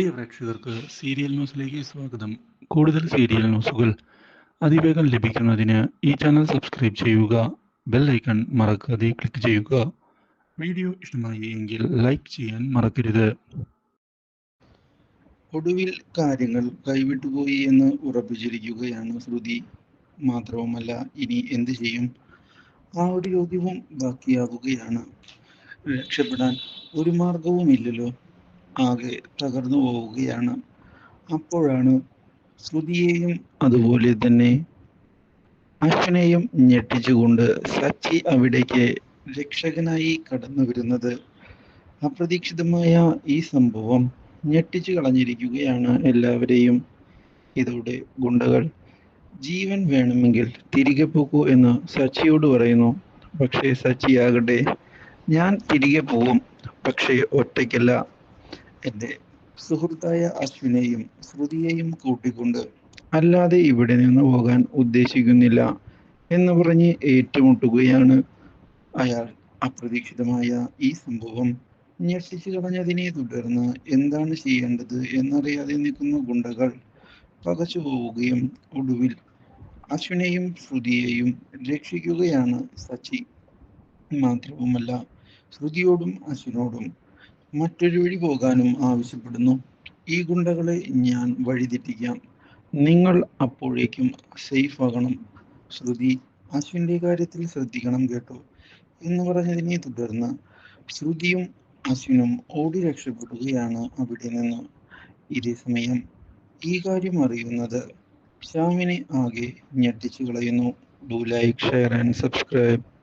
പ്രിയ പ്രേക്ഷകർക്ക് സീരിയൽ ന്യൂസിലേക്ക് സ്വാഗതം. കൂടുതൽ സീരിയൽ ന്യൂസുകൾ അതിവേഗം ലഭിക്കുന്നതിന് ഈ ചാനൽ സബ്സ്ക്രൈബ് ചെയ്യുക ബെൽ ഐക്കൺ മറക്കാതെ ക്ലിക്ക് ചെയ്യുക. വീഡിയോ ഇഷ്ടമായി എങ്കിൽ ലൈക്ക് ചെയ്യാൻ മറക്കരുത്. ഒടുവിൽ കാര്യങ്ങൾ കൈവിട്ടുപോയി എന്ന് ഉറപ്പിച്ചിരിക്കുകയാണ് ശ്രുതി. മാത്രവുമല്ല ഇനി എന്ത് ചെയ്യും? ആ ഒരു യോഗ്യവും ബാക്കിയാവുകയാണ്. രക്ഷപ്പെടാൻ ഒരു മാർഗവുമില്ലല്ലോ. ആകെ തകർന്നു പോവുകയാണ്. അപ്പോഴാണ് ശ്രുതിയെയും അതുപോലെ തന്നെ അശ്വിനെയും ഞെട്ടിച്ചുകൊണ്ട് സച്ചി അവിടേക്ക് രക്ഷകനായി കടന്നു വരുന്നത്. അപ്രതീക്ഷിതമായ ഈ സംഭവം ഞെട്ടിച്ചു കളഞ്ഞിരിക്കുകയാണ് എല്ലാവരെയും. ഇതോടെ ഗുണ്ടകൾ ജീവൻ വേണമെങ്കിൽ തിരികെ പോകൂ എന്ന് സച്ചിയോട് പറയുന്നു. പക്ഷേ സച്ചിയാകട്ടെ ഞാൻ തിരികെ പോവും. പക്ഷേ ഒറ്റയ്ക്കല്ല. എന്റെ സുഹൃത്തായ അശ്വിനെയും ശ്രുതിയെയും കൂട്ടിക്കൊണ്ട് അല്ലാതെ ഇവിടെ നിന്ന് പോകാൻ ഉദ്ദേശിക്കുന്നില്ല എന്ന് പറഞ്ഞ് ഏറ്റുമുട്ടുകയാണ് അയാൾ. അപ്രതീക്ഷിതമായ ഈ സംഭവം ഞെട്ടിച്ചു കളഞ്ഞതിനെ തുടർന്ന് എന്താണ് ചെയ്യേണ്ടത് എന്നറിയാതെ നിൽക്കുന്ന ഗുണ്ടകൾ പകച്ചു പോവുകയും ഒടുവിൽ അശ്വിനെയും ശ്രുതിയെയും രക്ഷിക്കുകയാണ് സച്ചി. മാത്രവുമല്ല ശ്രുതിയോടും അശ്വിനോടും മറ്റൊരു വഴി പോകാനും ആവശ്യപ്പെടുന്നു. ഈ ഗുണ്ടകളെ ഞാൻ വഴിതെറ്റിക്കാം. നിങ്ങൾ അപ്പോഴേക്കും സേഫ് ആകണം ശ്രുതി അശ്വിന്റെ കാര്യത്തിൽ ശ്രദ്ധിക്കണം കേട്ടോ. എന്ന് പറഞ്ഞതിനെ തുടർന്ന് ശ്രുതിയും അശ്വിനും ഓടി രക്ഷപ്പെടുകയാണ് അവിടെ നിന്ന്. ഇതേ സമയം ഈ കാര്യം അറിയുന്നത് ശ്യാമിനെ ആകെ ഞെട്ടിച്ചു കളയുന്നു. Do like share and subscribe